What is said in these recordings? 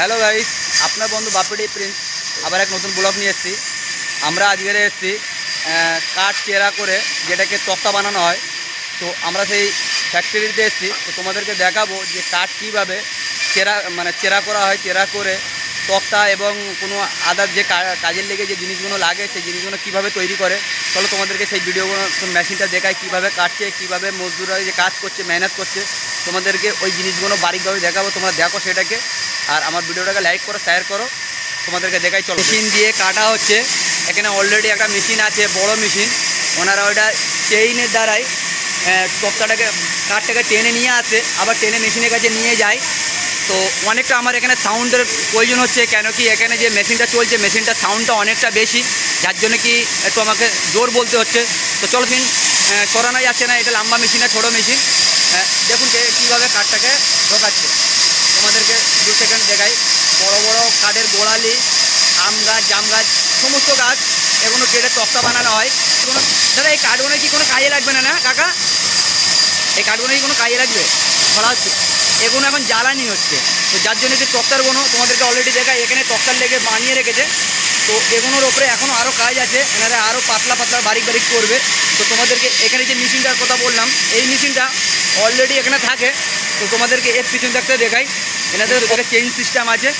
Hello guys আপনার বন্ধু বাপিডি Prince. আবার এক নতুন ব্লগ নিয়ে এসেছি। আমরা আজকের এসেছি কাঠ চেরা করে যেটাকে তক্তা বানানো হয়। তো আমরা সেই ফ্যাক্টরিতে এসেছি। তো তোমাদেরকে দেখাবো যে কাঠ কীভাবে চেরা মানে চেরা করা হয়, চেরা করে তক্তা এবং কোনো আদার যে কাজের লেগে যে জিনিসগুলো লাগে, সেই জিনিসগুলো কীভাবে তৈরি করে। চলো তোমাদেরকে সেই ভিডিওগুলো মেশিনটা দেখায় কীভাবে কাটছে কীভাবে মজদুররা যে কাজ করছে, মেহনত করছে। তোমাদেরকে ওই জিনিসগুলো বারিকভাবে দেখাবো, তোমরা দেখো সেটাকে। আর আমার ভিডিওটাকে লাইক করো শেয়ার করো। তোমাদেরকে দেখাই, চলো। মেশিন দিয়ে কাটা হচ্ছে। এখানে অলরেডি একটা মেশিন আছে, বড় মেশিন ওনারা ওইটা চেইনের দ্বারাই তক্তাটাকে, কাঠটাকে টেনে নিয়ে আসে। আবার টেনে মেশিনের কাছে নিয়ে যায়। তো অনেকটা আমার এখানে সাউন্ডের প্রয়োজন হচ্ছে, কেন কি এখানে যে মেশিনটা চলছে মেশিনটার সাউন্ডটা অনেকটা বেশি। যার জন্য কি একটু আমাকে জোর বলতে হচ্ছে। তো চলো ফিন করানো যাচ্ছে না, এটা লম্বা মেশিন না, ছোটো মেশিন দেখুন কীভাবে কাঠটাকে ঢোকাচ্ছে। তোমাদেরকে দু সেকেন্ড দেখাই। বড় বড় কাঠের গোড়ালি, আম গাছ, জাম গাছ, সমস্ত গাছ এগুলো কেটে তক্তা বানানো হয়। কোনো দাদা, এই কাঠগুলো কি কোনো কাজে লাগবে না না, কাকা? এই কাঠগুলো কি কোনো কাজে লাগবে? ধরা হচ্ছে। এগুলো এখন জ্বালানি হচ্ছে। তো যার জন্য যে তক্তারগুলো তোমাদেরকে অলরেডি দেখা এখানে তক্তার লেগে বানিয়ে রেখেছে। তো এগুলোর ওপরে এখনও আরও কাজ আছে। এনারা আরও পাতলা পাতলা বারিক বারিক করবে। তো তোমাদেরকে এখানে যে মেশিনটার কথা বললাম, এই মেশিনটা অলরেডি এখানে থাকে। তো তোমাদেরকে এর পিছন থাকতে দেখাই। এনাদের একটা চেইন সিস্টেম আছে।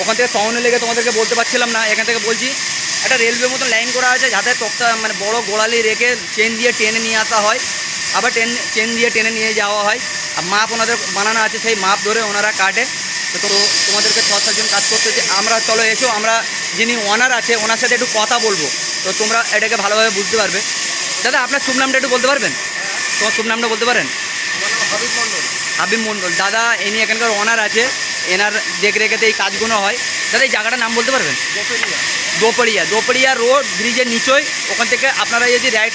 ওখান থেকে সাউন্ডে লেগে তোমাদেরকে বলতে পারছিলাম না। এখান থেকে বলছি, একটা রেলওয়ে মতো লাইন করা আছে, যাতে তক্তা মানে বড় গোড়ালি রেখে চেন দিয়ে টেনে নিয়ে আসা হয়। আবার টেন চেন দিয়ে টেনে নিয়ে যাওয়া হয়। আর মাপ ওনাদের বানানো আছে, সেই মাপ ধরে ওনারা কাটে। তো তো তোমাদেরকে ছ সাতজন কাজ করতে হচ্ছে। আমরা, চলো এসো, আমরা যিনি ওনার আছে, ওনার সাথে একটু কথা বলব। তো তোমরা এটাকে ভালোভাবে বুঝতে পারবে। দাদা, আপনার শুভ নামটা একটু বলতে পারবেন? তোমার শুভ নামটা বলতে পারেন? হাবিব মণ্ডল দাদা ইনি এখানকার ওনার আছে। এনার দেখরেখেতে এই কাজগুলো হয়। দাদা এই জায়গাটার নাম বলতে পারবেন? দোপড়িয়া। দোপড়িয়া। রোড ব্রিজের নিচই। ওখান থেকে আপনারা যদি রাইট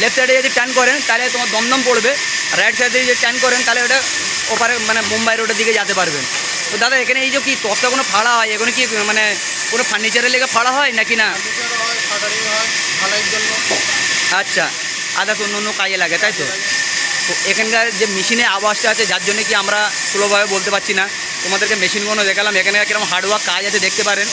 লেফট সাইডে যদি টার্ন করেন তাহলে তোমার দমদম পড়বে। রাইট সাইডে যদি টার্ন করেন তাহলে ওটা ওপারে মানে মুম্বাই রোডের দিকে যেতে পারবেন। তো দাদা এখানে এই যে কি তক্তা কোনো ফাড়া হয়? এখানে কি মানে কোনো ফার্নিচারের লেগে ফাড়া হয় নাকি না? আচ্ছা। আদার্স অন্য অন্য কাজে লাগে তাই তো? তো এখানকার যে মেশিনে আওয়াজটা আছে, যার জন্য কি আমরা সুলভভাবে বলতে পারছি না। তোমাদেরকে মেশিনগুলো দেখালাম, এখানে কীরকম হার্ডওয়ার্ক কাজ আছে, দেখতে পারেন।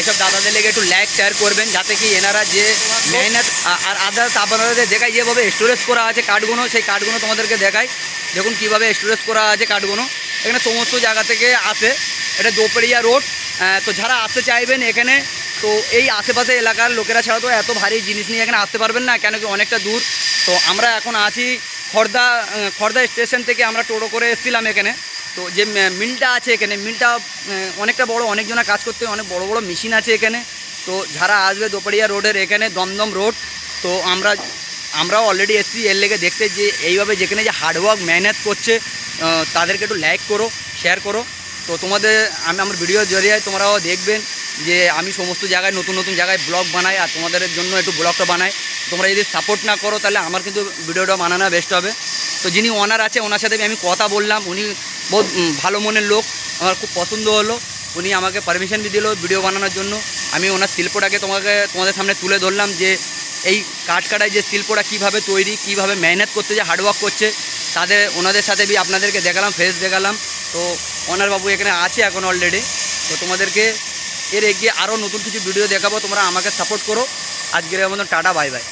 এসব দাদাদের লেগে একটু ল্যাক শেয়ার করবেন, যাতে কি এনারা যে মেহনত আর আদার্স আপনাদের দেখায় যেভাবে স্টোরেজ করা আছে কার্ডগুলো সেই কার্ডগুলো তোমাদেরকে দেখায় দেখুন কীভাবে স্টোরেজ করা আছে কার্ডগুলো এখানে সমস্ত জায়গা থেকে আসে। এটা দোপড়িয়া রোড। তো যারা আসতে চাইবেন এখানে, তো এই আশেপাশে এলাকার লোকেরা ছাড়া তো এত ভারী জিনিস নিয়ে এখানে আসতে পারবেন না, কেন কি অনেকটা দূর। তো আমরা এখন আছি খর্দা খর্দা স্টেশন থেকে আমরা টোটো করে এসেছিলাম এখানে। তো যে মিলটা আছে এখানে, মিলটা অনেকটা বড়, অনেকজনা কাজ করতে, অনেক বড় বড় মেশিন আছে এখানে। তো যারা আসবে দোপড়িয়া রোডের এখানে, দমদম রোড, তো আমরা, আমরাও অলরেডি এসেছি। এর লেগে দেখতে যে, এইভাবে যেখানে যে হার্ডওয়ার্ক মেহনত করছে তাদেরকে একটু লাইক করো শেয়ার করো। তো তোমাদের, আমি আমার ভিডিও জরিয়ে তোমরাও দেখবেন। যে আমি সমস্ত জায়গায় নতুন নতুন জায়গায় ব্লগ বানাই আর তোমাদের জন্য একটু ব্লগটা বানাই। তোমরা যদি সাপোর্ট না করো, তাহলে আমার কিন্তু ভিডিওটা বানানো বেস্ট হবে। তো যিনি ওনার আছে, ওনার সাথে আমি কথা বললাম। উনি বহুত ভালো মনের লোক। আমার খুব পছন্দ হলো। উনি আমাকে পারমিশন দিয়ে দিল ভিডিও বানানোর জন্য। আমি ওনার শিল্পটাকে তোমাকে, তোমাদের সামনে তুলে ধরলাম যে এই কাঠ কাটায় যে শিল্পটা কীভাবে তৈরি, কীভাবে মেহনত করতে যে হার্ডওয়ার্ক করছে, তাদের, ওনাদের সাথে বি আপনাদেরকে দেখালাম ফেস দেখালাম। তো ওনার বাবু এখানে আছে এখন অলরেডি তো তোমাদেরকে এর এগিয়ে আরও নতুন কিছু ভিডিও দেখাবো। তোমরা আমাকে সাপোর্ট করো। আজকের মতন টাটা বাই বাই